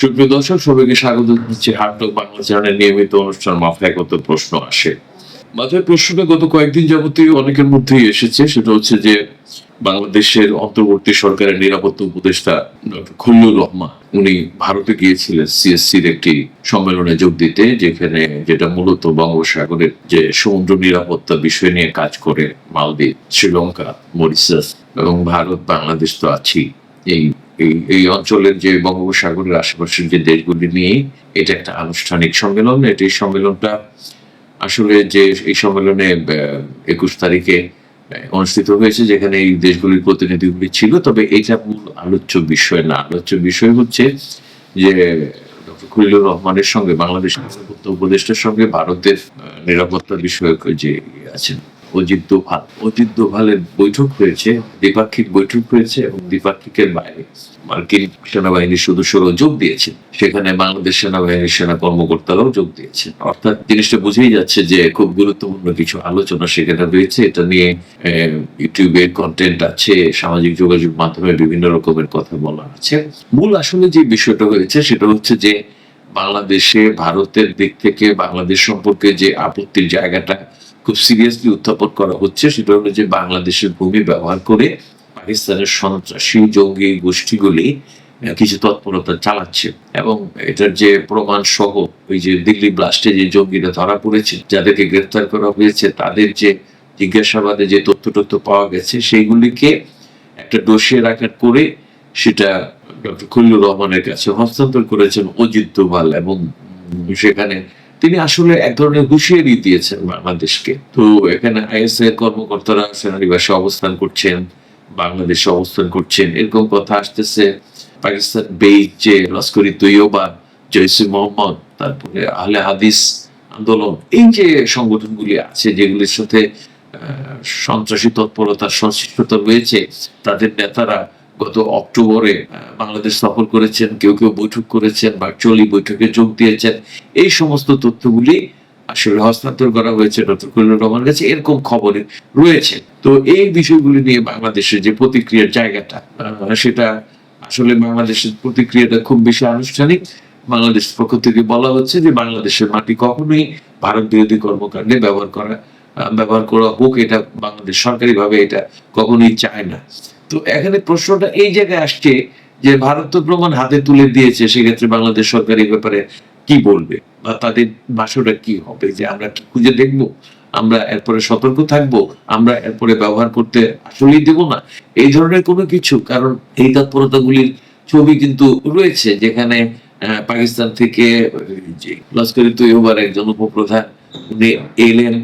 সুপ্রিয় দর্শক, সবাইকে স্বাগত জানাচ্ছি হার্টক বাংলা চ্যানেলের নিয়মিত অনুষ্ঠান মাথায় কত প্রশ্ন আসে। মাথায় প্রশ্নটা গত কয়েকদিন যাবতীয় অনেকের মধ্যেই এসেছে, সেটা হচ্ছে যে বাংলাদেশের অন্তর্বর্তী সরকারের নিরাপত্তা উপদেষ্টা ডক্টর খল্লুর রহমান, উনি ভারতে গিয়েছিলেন সিএসসির একটি সম্মেলনে যোগ দিতে, যেখানে যেটা মূলত বঙ্গোপসাগরের যে সমুদ্র নিরাপত্তা বিষয় নিয়ে কাজ করে মালদ্বীপ, শ্রীলঙ্কা, মরিশাস এবং ভারত, বাংলাদেশ তো আছেই। এই এই অঞ্চলের যে বঙ্গোপসাগরের আশেপাশের যে দেশগুলি নিয়ে এটা একটা আনুষ্ঠানিক সম্মেলন। এটা সম্মেলনটা আসলে যে এই সম্মেলনে একুশ তারিখে অনুষ্ঠিত হয়েছে, যেখানে এই দেশগুলির প্রতিনিধিগুলি ছিল। তবে এটা মূল আলোচ্য বিষয় না। আলোচ্য বিষয় হচ্ছে যে খলিলুর রহমানের সঙ্গে নিরাপত্তা উপদেষ্টার সঙ্গে ভারতের নিরাপত্তা বিষয়ক যে আছেন অজিত দোভাল। অজিত দোভালের বৈঠক হয়েছে, দ্বিপাক্ষিক বৈঠক হয়েছে এবং দ্বিপাক্ষিকের বাইরে মার্কিন সেনাবাহিনীর সদস্যরাও যোগ দিয়েছেন। সেখানে বাংলাদেশ সেনাবাহিনীর সেনা কর্মকর্তারাও যোগ দিয়েছেন। অর্থাৎ জিনিসটা বুঝেই যাচ্ছে যে খুব গুরুত্বপূর্ণ কিছু আলোচনা সেখানে রয়েছে। এটা নিয়ে ইউটিউবে কন্টেন্ট আছে, সামাজিক যোগাযোগ মাধ্যমে বিভিন্ন রকমের কথা বলা আছে। মূল আসলে যে বিষয়টা হয়েছে সেটা হচ্ছে যে বাংলাদেশে ভারতের দিক থেকে বাংলাদেশ সম্পর্কে যে আপত্তির জায়গাটা খুব সিরিয়াসলি উত্থাপন করা হচ্ছে সেটা হলো যে বাংলাদেশের ভূমি ব্যবহার করে পাকিস্তানের সন্ত্রাসী জঙ্গি গোষ্ঠীগুলি কিছু তৎপরতা চালাচ্ছে এবং এটার যে প্রমাণ সহ ওই যে দিল্লি ব্লাস্টে যে জঙ্গিরা ধরা পড়েছে, যাদেরকে গ্রেফতার করা হয়েছে, তাদের যে জিজ্ঞাসাবাদে যে তথ্য তথ্য পাওয়া গেছে, সেইগুলিকে একটা ডোসিয়ার আকার করে সেটা ডক্টর খলিলুর রহমানের কাছে হস্তান্তর করেছেন অজিত দোভাল এবং সেখানে আসলে এক ধরনের হুঁশিয়ারি দিয়েছেন বাংলাদেশকে। তো এখানে আইএসএ কর্মকর্তারা সেনানিবাসে অবস্থান করছেন, বাংলাদেশে অবস্থান করছেন। এরকম কথা আসতেছে পাকিস্তান বেইজ যে লস্করি তৈয়বা জৈসে মোহাম্মদ, তারপরে আহলে হাদিস আন্দোলন, এই যে সংগঠনগুলি আছে যেগুলির সাথে সন্ত্রাসী তৎপরতার সংশ্লিষ্টতা রয়েছে, তাদের নেতারা গত অক্টোবরে বাংলাদেশ সফর করেছেন, কেউ কেউ বৈঠক করেছেন ভার্চুয়ালি বৈঠকে যোগ দিয়েছেন। এই সমস্ত তথ্যগুলি আসলে হস্তান্তর করা হয়েছে ডক্টর খলিলুর রহমানের কাছে। এরকম খবর রয়েছে। তো এই বিষয়গুলি নিয়ে বাংলাদেশের যে প্রতিক্রিয়ার জায়গাটা সেটা আসলে বাংলাদেশের প্রতিক্রিয়াটা খুব বেশি আনুষ্ঠানিক। বাংলাদেশ পক্ষ থেকে বলা হচ্ছে যে বাংলাদেশের মাটি কখনোই ভারত বিরোধী কর্মকাণ্ডে ব্যবহার করা ব্যবহার করা হোক, এটা বাংলাদেশ সরকারিভাবে এটা কখনোই চায় না। তো এখানে প্রশ্নটা এই জায়গায় আসছে যে ভারত তো প্রমাণ হাতে তুলে দিয়েছে, সেক্ষেত্রে বাংলাদেশ সরকার এই ব্যাপারে কি বলবে? বা তাদের ভাষাটা কি হবে? যে আমরা কি খুঁজে দেখব? আমরা এরপরে সতর্ক থাকব? আমরা এরপরে ব্যবহার করতে আসলেই দেব না? এই ধরনের কোনো কিছু, কারণ এই তৎপরতাগুলির ছবি কিন্তু রয়েছে, যেখানে পাকিস্তান থেকে যে লস্করি তৈয়বার একজন উপপ্রধান, উনি এলেন।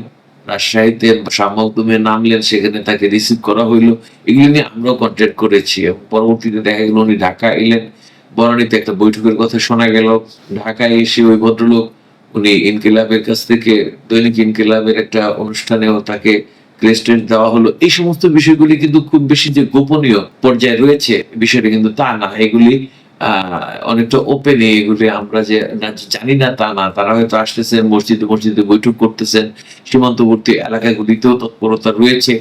রাজশাহীতে সামগ্রমে নামলেন সেখানে তাকে রিসিভ করা হইল। এগুলো নিয়ে আমরাও কন্ট্যাক্ট করেছি। এবং পরবর্তীতে দেখা গেল উনি ঢাকা এলেন। বনানীতে একটা বৈঠকের কথা শোনা গেল। ঢাকায় এসে ওই ভদ্রলোক উনি ইনকিলাবের কাছ থেকে, দৈনিক ইনকিলাবের একটা অনুষ্ঠানেও তাকে ক্রেস্টেন্ট দেওয়া হলো। এই সমস্ত বিষয়গুলি কিন্তু খুব বেশি যে গোপনীয় পর্যায়ে রয়েছে, বিষয়টা কিন্তু তা না। এগুলি অনেকটা ওপেন এগুলি আমরা যে জানি না তা না, তারা হয়তো আসতেছেন, মসজিদে মসজিদে বৈঠক করতেছেন, সীমান্তবর্তী এলাকাগুলিতেও তৎপরতা রয়েছে,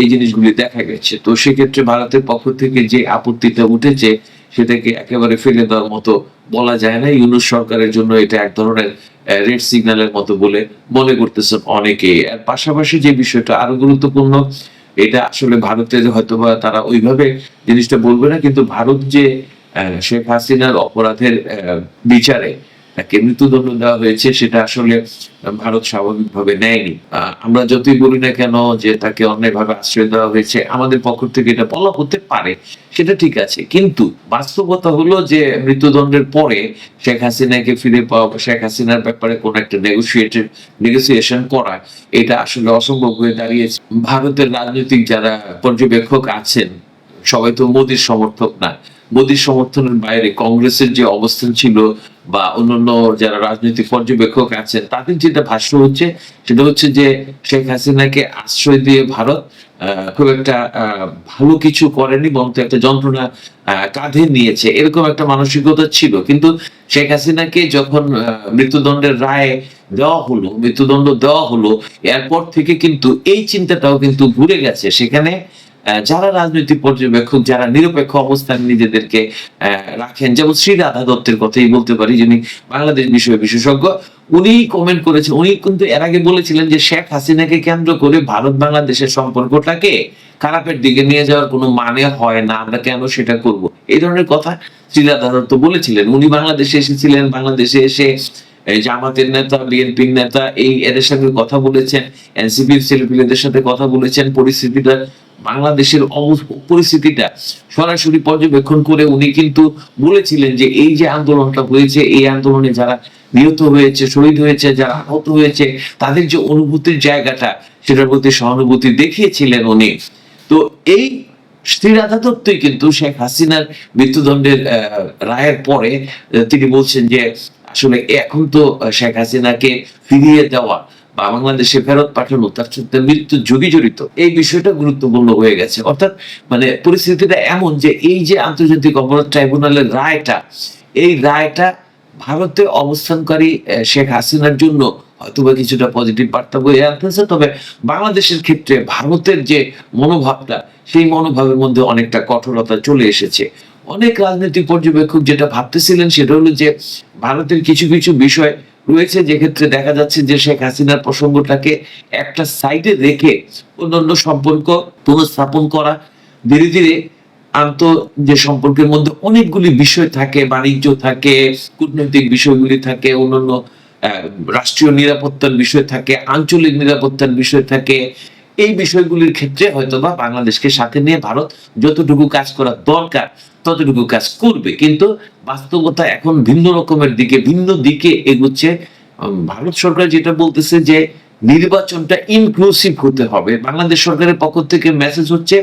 এই জিনিসগুলি দেখা গেছে। তো সেক্ষেত্রে ভারতের পক্ষ থেকে যে আপত্তিটা উঠেছে, সেটাকে একেবারে ফেলে দেওয়ার মতো বলা যায় না। ইউনুস সরকারের জন্য এটা এক ধরনের রেড সিগন্যালের মতো বলে মনে করতেছেন অনেকেই আর পাশাপাশি যে বিষয়টা আরও গুরুত্বপূর্ণ, এটা আসলে ভারতের হয়তোবা তারা ওইভাবে জিনিসটা বলবে না, কিন্তু ভারত যে শেখ হাসিনার অপরাধের বিচারে তাকে মৃত্যুদণ্ড দেওয়া হয়েছে সেটা আসলে ভারত স্বাভাবিকভাবে নেয়নি। আমরা যতই বলি না কেন যে তাকে অন্যায়ভাবে আশ্রয় দেওয়া হয়েছে, আমাদের পক্ষ থেকে এটা বলা হতে পারে, সেটা ঠিক আছে। কিন্তু বাস্তবতা হলো যে মৃত্যুদণ্ডের পরে শেখ হাসিনাকে ফিরে পাওয়া শেখ হাসিনার ব্যাপারে কোন একটা নেগোসিয়েটেড নেগোসিয়েশন করা, এটা আসলে অসম্ভব হয়ে দাঁড়িয়েছে। ভারতের রাজনৈতিক যারা পর্যবেক্ষক আছেন, সবাই তো মোদির সমর্থক না মোদির সমর্থনের বাইরে কংগ্রেসের যে অবস্থান ছিল বা অন্যান্য যারা রাজনৈতিক পর্যবেক্ষক আছেন, তাদের যেটা ভাষ্য হচ্ছে, সেটা হচ্ছে যে শেখ হাসিনাকে আশ্রয় দিয়ে ভারত খুব একটা ভালো কিছু করেনি, বরং একটা যন্ত্রণা কাঁধে নিয়েছে। এরকম একটা মানসিকতা ছিল। কিন্তু শেখ হাসিনাকে যখন মৃত্যুদণ্ডের রায় দেওয়া হলো, মৃত্যুদণ্ড দেওয়া হলো, এরপর থেকে কিন্তু এই চিন্তাটাও কিন্তু ঘুরে গেছে। সেখানে যারা রাজনৈতিক পর্যবেক্ষক, যারা নিরপেক্ষ অবস্থান নিজেদেরকে রাখেন, যেমন শ্রী রাধা দত্তের কথাই বলতে পারি, যিনি বাংলাদেশ বিষয়ে বিশেষজ্ঞ উনি কমেন্ট করেছেন, উনি কিন্তু এর আগে বলেছিলেন যে শেখ হাসিনাকে কেন্দ্র করে ভারত বাংলাদেশের সম্পর্কটাকে খারাপের দিকে নিয়ে যাওয়ার কোনো মানে হয় না, আমরা কেন সেটা করব? এই ধরনের কথা শ্রীরাধা দত্ত বলেছিলেন। উনি বাংলাদেশে এসেছিলেন, বাংলাদেশে এসে জামাতের নেতা, বিএনপির নেতা, এই এদের সঙ্গে কথা বলেছেন এনসিপির ছেলেপিলেদের সাথে কথা বলেছেন, পরিস্থিতিটা, বাংলাদেশের পরিস্থিতিটা সরাসরি পর্যবেক্ষণ করে উনি কিন্তু বলেছিলেন যে এই যে আন্দোলনটা হয়েছে, এই আন্দোলনে যারা নিহত হয়েছে, শহীদ হয়েছে, যারা আহত হয়েছে, তাদের যে অনুভূতির জায়গাটা, সেটার প্রতি সহানুভূতি দেখিয়েছিলেন উনি। তো এই শ্রীরাধা দত্তই কিন্তু শেখ হাসিনার মৃত্যুদণ্ডের রায়ের পরে তিনি বলছেন যে আসলে এখন তো শেখ হাসিনাকে ফিরিয়ে দেওয়া বা বাংলাদেশে ফেরত পাঠানো, তার সাথে মৃত্যু যোগী জড়িত, এই বিষয়টা গুরুত্বপূর্ণ হয়ে গেছে। অর্থাৎ মানে পরিস্থিতিটা এমন যে এই যে আন্তর্জাতিক অপরাধ ট্রাইব্যুনালের রায়টা, এই রায়টা ভারতে অবস্থানকারী শেখ হাসিনার জন্য হয়তোবা কিছুটা পজিটিভ বার্তা বয়ে আনতেছে, তবে বাংলাদেশের ক্ষেত্রে ভারতের যে মনোভাবটা, সেই মনোভাবের মধ্যে অনেকটা কঠোরতা চলে এসেছে। অনেক রাজনৈতিক পর্যবেক্ষক যেটা ভাবতেছিলেন সেটা হলো যে ভারতের কিছু কিছু বিষয় রয়েছে যে ক্ষেত্রে দেখা যাচ্ছে যে শেখ হাসিনার প্রসঙ্গটাকে একটা সাইডে রেখে অন্যান্য সম্পর্ক পুনঃস্থাপন করা, ধীরে ধীরে আন্ত যে সম্পর্কের মধ্যে অনেকগুলি বিষয় থাকে, বাণিজ্য থাকে, কূটনৈতিক বিষয়গুলি থাকে, অন্যান্য রাষ্ট্রীয় নিরাপত্তার বিষয় থাকে, আঞ্চলিক নিরাপত্তার বিষয় থাকে। এই বিষয়গুলির ক্ষেত্রে হয়তোবা বাংলাদেশকে সাথে নিয়ে ভারত যতটুকু কাজ করা দরকার ততটুকু কাজ করবে। কিন্তু বাস্তবতা এখন ভিন্ন রকমের দিকে, ভিন্ন দিকে এগুচ্ছে। ভারত সরকার যেটা বলতেছে যে নির্বাচনটা ইনক্লুসিভ হতে হবে। বাংলাদেশ সরকারের পক্ষ থেকে মেসেজ হচ্ছে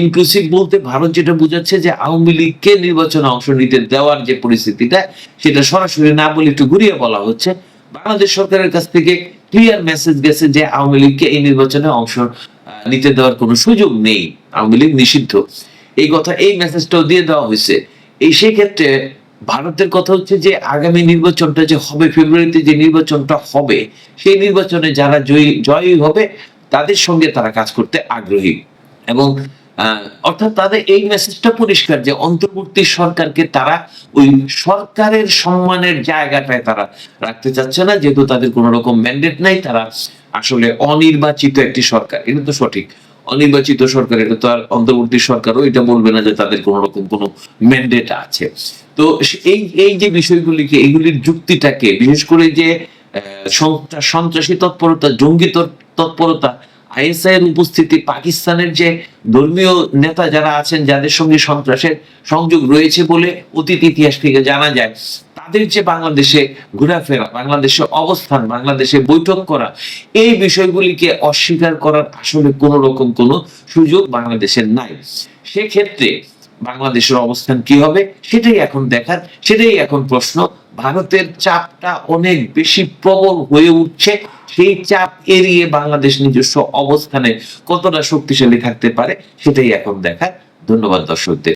ইনক্লুসিভ বলতে ভারত যেটা বোঝাচ্ছে যে আওয়ামী লীগকে নির্বাচনে অংশ নিতে দেওয়ার যে পরিস্থিতিটা, সেটা সরাসরি না বলে একটু ঘুরিয়ে বলা হচ্ছে। বাংলাদেশ সরকারের কাছ থেকে ক্লিয়ার মেসেজ গেছে যে আওয়ামী লীগকে এই নির্বাচনে অংশ নিতে দেওয়ার কোনো সুযোগ নেই। আওয়ামী লীগ নিষিদ্ধ। এই কথা, এই মেসেজটাও দিয়ে দেওয়া হয়েছে। এই সেই ক্ষেত্রে ভারতের কথা হচ্ছে যে, আগামী নির্বাচনটা যে হবে ফেব্রুয়ারিতে যে নির্বাচনটা হবে, সেই নির্বাচনে যারা জয়ী জয়ী হবে, তাদের সঙ্গে তারা কাজ করতে আগ্রহী। এবং অর্থাৎ তাদের এই মেসেজটা পরিষ্কার যে, অন্তর্বর্তী সরকারকে তারা ওই সরকারের সম্মানের জায়গাটায় তারা রাখতে চাচ্ছে না, যেহেতু তাদের কোনো রকম ম্যান্ডেট নাই, তারা আসলে অনির্বাচিত একটি সরকার। এটা তো সঠিক। অনির্বাচিত সরকার, এটা তো আর অন্তর্বর্তী সরকারও এটা বলবে না যে তাদের কোনো রকম কোনো ম্যান্ডেট আছে। তো এই এই যে বিষয়গুলিকে, এগুলির যুক্তিটাকে, বিশেষ করে যে সন্ত্রাসী তৎপরতা, জঙ্গি তৎপরতা আইএসআই এর উপস্থিতি, পাকিস্তানের যে ধর্মীয় নেতা যারা আছেন, যাদের সঙ্গে সন্ত্রাসের সংযোগ রয়েছে বলে অতীত ইতিহাস থেকে জানা যায় তাদের যে বাংলাদেশে ঘোরাফেরা বাংলাদেশে অবস্থান, বাংলাদেশে বৈঠক করা, এই বিষয়গুলিকে অস্বীকার করার আসলে কোনো রকম কোনো সুযোগ বাংলাদেশের নাই। সেক্ষেত্রে বাংলাদেশের অবস্থান কি হবে, সেটাই এখন দেখার, সেটাই এখন প্রশ্ন। ভারতের চাপটা অনেক বেশি প্রবল হয়ে উঠছে। সেই চাপ এড়িয়ে বাংলাদেশ নিজস্ব অবস্থানে কতটা শক্তিশালী থাকতে পারে, সেটাই এখন দেখার। ধন্যবাদ দর্শকদের।